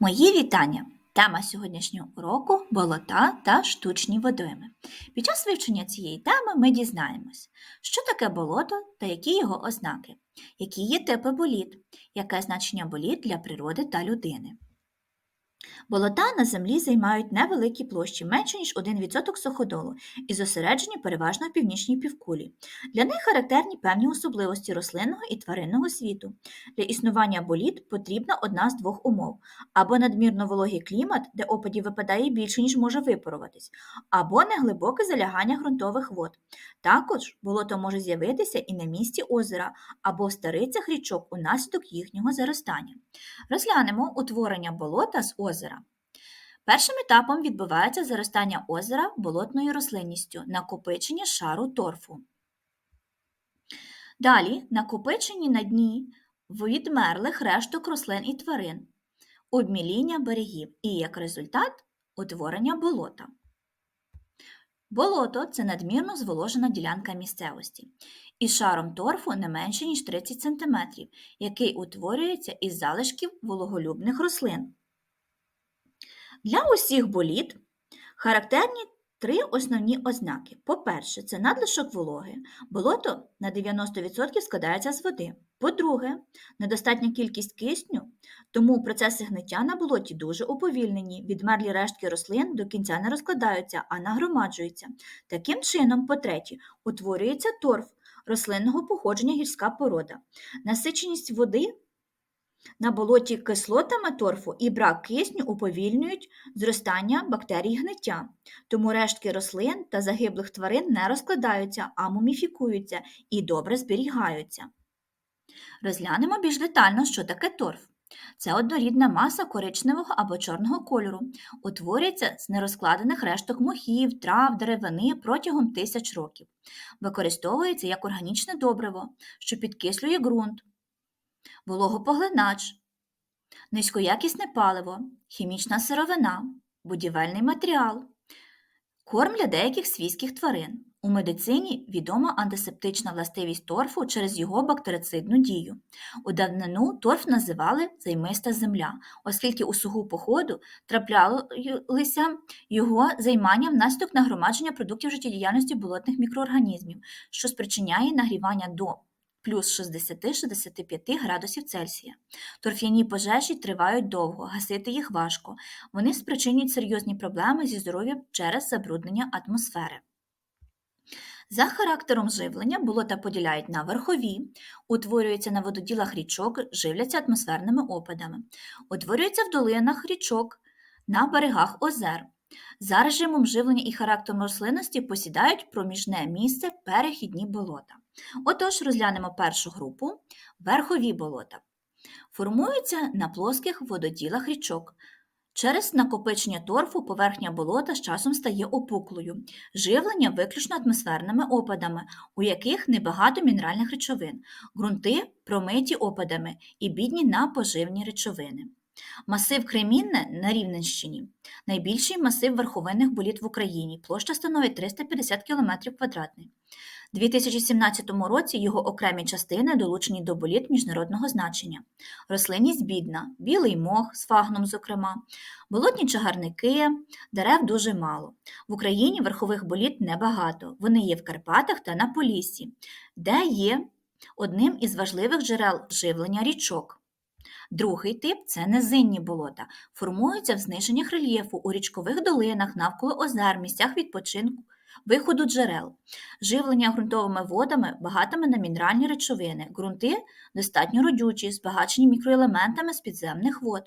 Мої вітання! Тема сьогоднішнього уроку болота та штучні водойми. Під час вивчення цієї теми ми дізнаємось, що таке болото та які його ознаки, які є типи боліт, яке значення боліт для природи та людини. Болота на землі займають невеликі площі, менше ніж 1% суходолу, і зосереджені переважно в північній півкулі. Для них характерні певні особливості рослинного і тваринного світу. Для існування боліт потрібна одна з двох умов: або надмірно вологий клімат, де опадів випадає більше, ніж може випаруватись, або неглибоке залягання ґрунтових вод. Також болото може з'явитися і на місці озера або в старицях річок унаслідок їхнього заростання. Розглянемо утворення болота з озера. Першим етапом відбувається заростання озера болотною рослинністю, накопичення шару торфу. Далі накопичені на дні відмерлих решток рослин і тварин, обміління берегів і як результат утворення болота. Болото це надмірно зволожена ділянка місцевості із шаром торфу не менше, ніж 30 см, який утворюється із залишків вологолюбних рослин. Для усіх боліт характерні три основні ознаки. По-перше, це надлишок вологи. Болото на 90% складається з води. По-друге, недостатня кількість кисню, тому процеси гниття на болоті дуже уповільнені. Відмерлі рештки рослин до кінця не розкладаються, а нагромаджуються. Таким чином, по-третє, утворюється торф рослинного походження гірська порода. Насиченість води на болоті кислотами торфу і брак кисню уповільнюють зростання бактерій гниття, тому рештки рослин та загиблих тварин не розкладаються, а муміфікуються і добре зберігаються. Розглянемо більш детально, що таке торф. Це однорідна маса коричневого або чорного кольору, утворюється з нерозкладених решток мохів, трав, деревини протягом тисяч років. Використовується як органічне добриво, що підкислює ґрунт, вологопоглинач, низькоякісне паливо, хімічна сировина, будівельний матеріал, корм для деяких свійських тварин. У медицині відома антисептична властивість торфу через його бактерицидну дію. У давнину торф називали займиста земля, оскільки у сугу походу траплялися його займання внаслідок нагромадження продуктів життєдіяльності болотних мікроорганізмів, що спричиняє нагрівання до плюс 60-65 градусів Цельсія. Торф'яні пожежі тривають довго, гасити їх важко. Вони спричинюють серйозні проблеми зі здоров'ям через забруднення атмосфери. За характером живлення болота поділяють на верхові, утворюються на вододілах річок, живляться атмосферними опадами, утворюються в долинах річок, на берегах озер. За режимом живлення і характером рослинності посідають проміжне місце перехідні болота. Отож, розглянемо першу групу верхові болота. Формуються на плоских вододілах річок. Через накопичення торфу поверхня болота з часом стає опуклою, живлення виключно атмосферними опадами, у яких небагато мінеральних речовин, ґрунти промиті опадами і бідні на поживні речовини. Масив Кремінне на Рівненщині найбільший масив верховинних боліт в Україні. Площа становить 350 км квадратний. У 2017 році його окремі частини долучені до боліт міжнародного значення. Рослинність бідна, білий мох з фагном, зокрема, болотні чагарники, дерев дуже мало. В Україні верхових боліт небагато. Вони є в Карпатах та на Поліссі, де є одним із важливих джерел живлення річок. Другий тип це низинні болота, формуються в зниженнях рельєфу у річкових долинах, навколо озер, місцях відпочинку, виходу джерел, живлення ґрунтовими водами багатими на мінеральні речовини, ґрунти достатньо родючі, збагачені мікроелементами з підземних вод.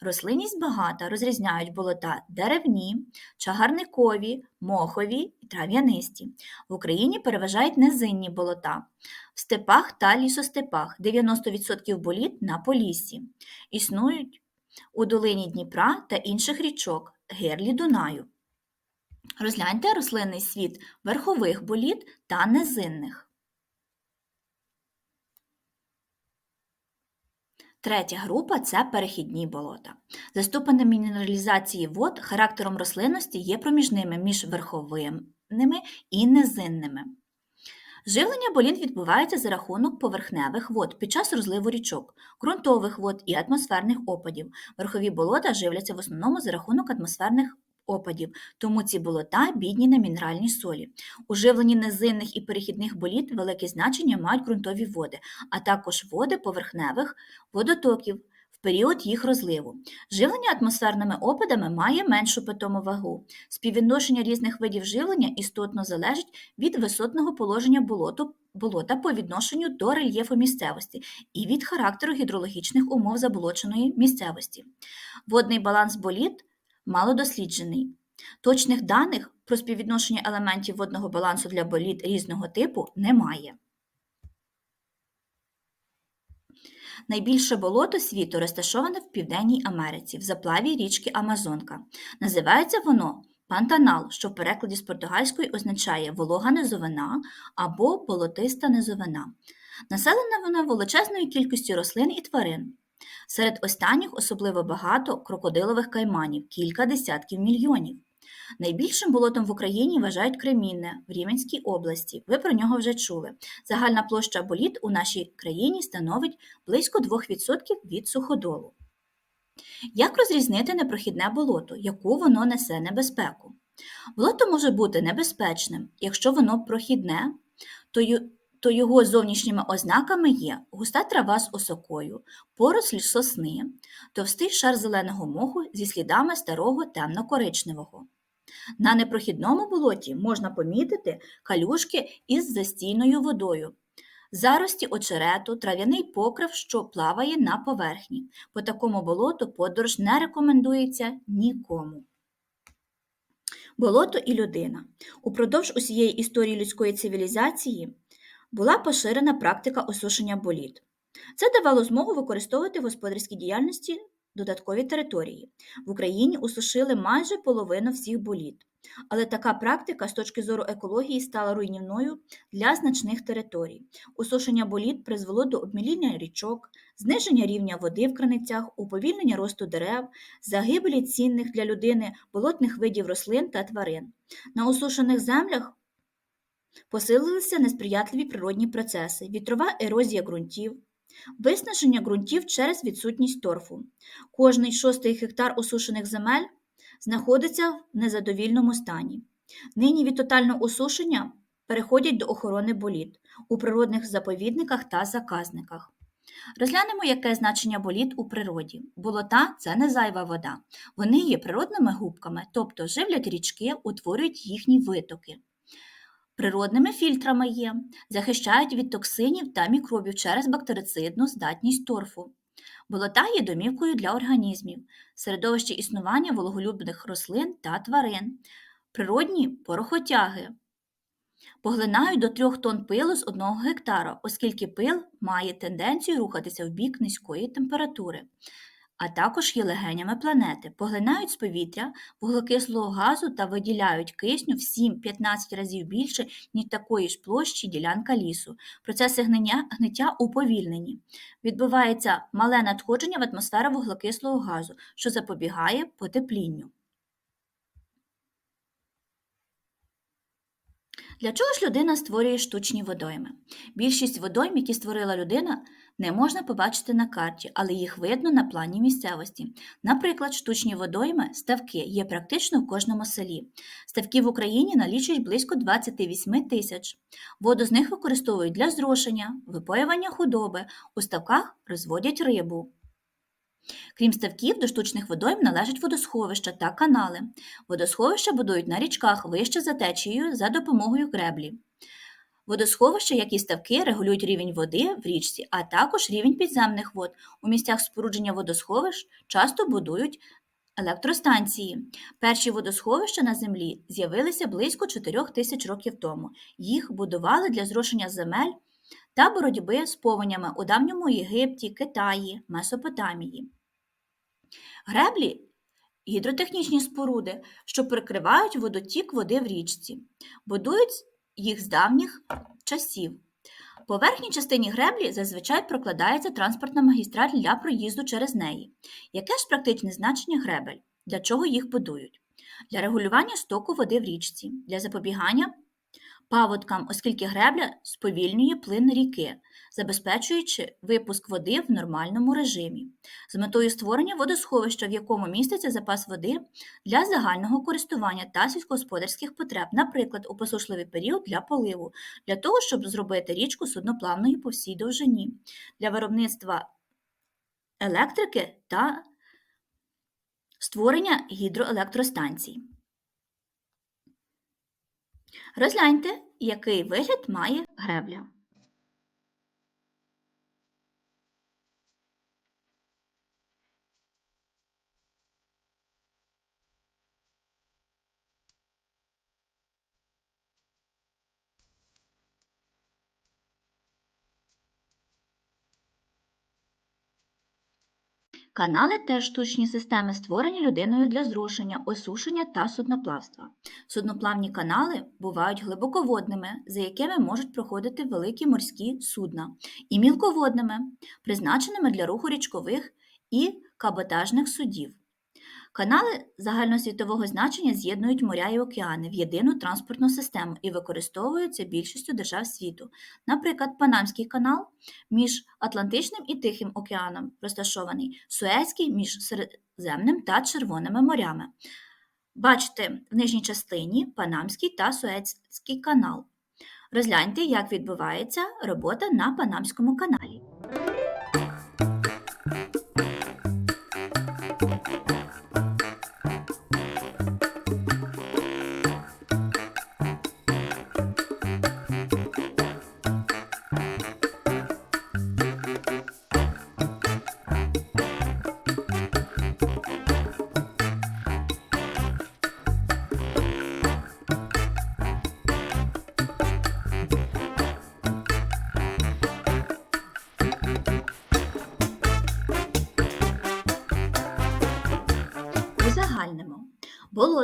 Рослинність багата, розрізняють болота деревні, чагарникові, мохові і трав'янисті. В Україні переважають низинні болота. В степах та лісостепах 90% боліт на Поліссі. Існують у долині Дніпра та інших річок, герлі Дунаю. Розгляньте рослинний світ верхових боліт та низинних. Третя група це перехідні болота. За ступенем мінералізації вод характером рослинності є проміжними між верховими і низинними. Живлення боліт відбувається за рахунок поверхневих вод під час розливу річок, ґрунтових вод і атмосферних опадів. Верхові болота живляться в основному за рахунок атмосферних опадів, тому ці болота бідні на мінеральні солі. У живленні низинних і перехідних боліт велике значення мають ґрунтові води, а також води поверхневих водотоків в період їх розливу. Живлення атмосферними опадами має меншу питому вагу. Співвідношення різних видів живлення істотно залежить від висотного положення болоту, болота по відношенню до рельєфу місцевості і від характеру гідрологічних умов заболоченої місцевості. Водний баланс боліт мало досліджений. Точних даних про співвідношення елементів водного балансу для боліт різного типу немає. Найбільше болото світу розташоване в Південній Америці, в заплаві річки Амазонка. Називається воно пантанал, що в перекладі з португальської означає волога низовина або болотиста низовина. Населена вона величезною кількістю рослин і тварин. Серед останніх особливо багато крокодилових кайманів, кілька десятків мільйонів. Найбільшим болотом в Україні вважають Кремінне в Рівненській області. Ви про нього вже чули. Загальна площа боліт у нашій країні становить близько 2% від суходолу. Як розрізнити непрохідне болото, яку воно несе небезпеку? Болото може бути небезпечним, якщо воно прохідне, то то його зовнішніми ознаками є густа трава з осокою, поросль сосни, товстий шар зеленого моху зі слідами старого темно-коричневого. На непрохідному болоті можна помітити калюшки із застійною водою, зарості очерету, трав'яний покрив, що плаває на поверхні. По такому болоту подорож не рекомендується нікому. Болото і людина. Упродовж усієї історії людської цивілізації була поширена практика осушення боліт. Це давало змогу використовувати в господарській діяльності додаткові території. В Україні усушили майже половину всіх боліт, але така практика з точки зору екології стала руйнівною для значних територій. Усушення боліт призвело до обміління річок, зниження рівня води в краницях, уповільнення росту дерев, загибелі цінних для людини болотних видів рослин та тварин. На усушених землях Посилилися несприятливі природні процеси, вітрова ерозія ґрунтів, виснаження ґрунтів через відсутність торфу. Кожний шостий гектар осушених земель знаходиться в незадовільному стані. Нині від тотального осушення переходять до охорони боліт у природних заповідниках та заказниках. Розглянемо, яке значення боліт у природі. Болота це не зайва вода. Вони є природними губками, тобто живлять річки, утворюють їхні витоки. Природними фільтрами є, захищають від токсинів та мікробів через бактерицидну здатність торфу. Болота є домівкою для організмів, середовище існування вологолюбних рослин та тварин, природні порохотяги. Поглинають до 3 тонн пилу з 1 гектара, оскільки пил має тенденцію рухатися в бік низької температури а також є легенями планети, поглинають з повітря вуглекислого газу та виділяють кисню в 7-15 разів більше, ніж такої ж площі ділянка лісу. Процеси гниття уповільнені. Відбувається мале надходження в атмосферу вуглекислого газу, що запобігає потеплінню. Для чого ж людина створює штучні водойми? Більшість водойм, які створила людина, не можна побачити на карті, але їх видно на плані місцевості. Наприклад, штучні водойми, ставки є практично в кожному селі. Ставки в Україні налічують близько 28 тисяч. Воду з них використовують для зрошення, випоювання худоби, у ставках розводять рибу. Крім ставків, до штучних водойм належать водосховища та канали. Водосховища будують на річках вище за течією за допомогою греблі. Водосховища, як і ставки, регулюють рівень води в річці, а також рівень підземних вод. У місцях спорудження водосховищ часто будують електростанції. Перші водосховища на землі з'явилися близько 4 тисяч років тому. Їх будували для зрошення земель та боротьби з повенями у давньому Єгипті, Китаї, Месопотамії. Греблі гідротехнічні споруди, що прикривають водотік води в річці, будують їх з давніх часів. По верхній частині греблі зазвичай прокладається транспортна магістраль для проїзду через неї. Яке ж практичне значення гребель? Для чого їх будують? Для регулювання стоку води в річці, для запобігання паводкам, оскільки гребля сповільнює плин ріки, забезпечуючи випуск води в нормальному режимі, з метою створення водосховища, в якому міститься запас води для загального користування та сільськогосподарських потреб, наприклад, у посушливий період для поливу, для того, щоб зробити річку судноплавною по всій довжині, для виробництва електрики та створення гідроелектростанцій. Розгляньте, який вигляд має гребля. Канали теж штучні системи, створені людиною для зрушення, осушення та судноплавства. Судноплавні канали бувають глибоководними, за якими можуть проходити великі морські судна, і мілководними, призначеними для руху річкових і каботажних судів. Канали загальносвітового значення з'єднують моря і океани в єдину транспортну систему і використовуються більшістю держав світу. Наприклад, Панамський канал між Атлантичним і Тихим океаном розташований, Суецький між Середземним та Червоними морями. Бачите в нижній частині Панамський та Суецький канал. Розгляньте, як відбувається робота на Панамському каналі.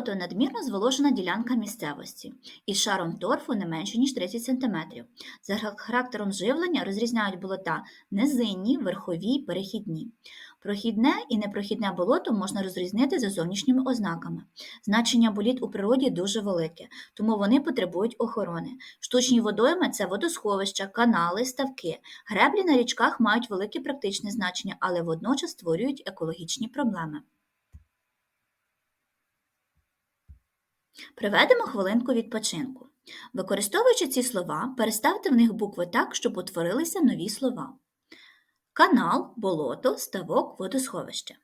Болото надмірно зволожена ділянка місцевості із шаром торфу не менше, ніж 30 см. За характером живлення розрізняють болота низинні, верхові перехідні. Прохідне і непрохідне болото можна розрізнити за зовнішніми ознаками. Значення боліт у природі дуже велике, тому вони потребують охорони. Штучні водойми це водосховища, канали, ставки. Греблі на річках мають велике практичне значення, але водночас створюють екологічні проблеми. Приведемо хвилинку відпочинку. Використовуючи ці слова, переставте в них букви так, щоб утворилися нові слова. Канал, болото, ставок, водосховище.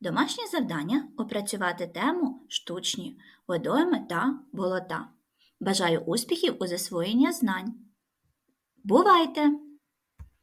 Домашнє завдання опрацювати тему штучні водойми та болота. Бажаю успіхів у засвоєнні знань. Бувайте!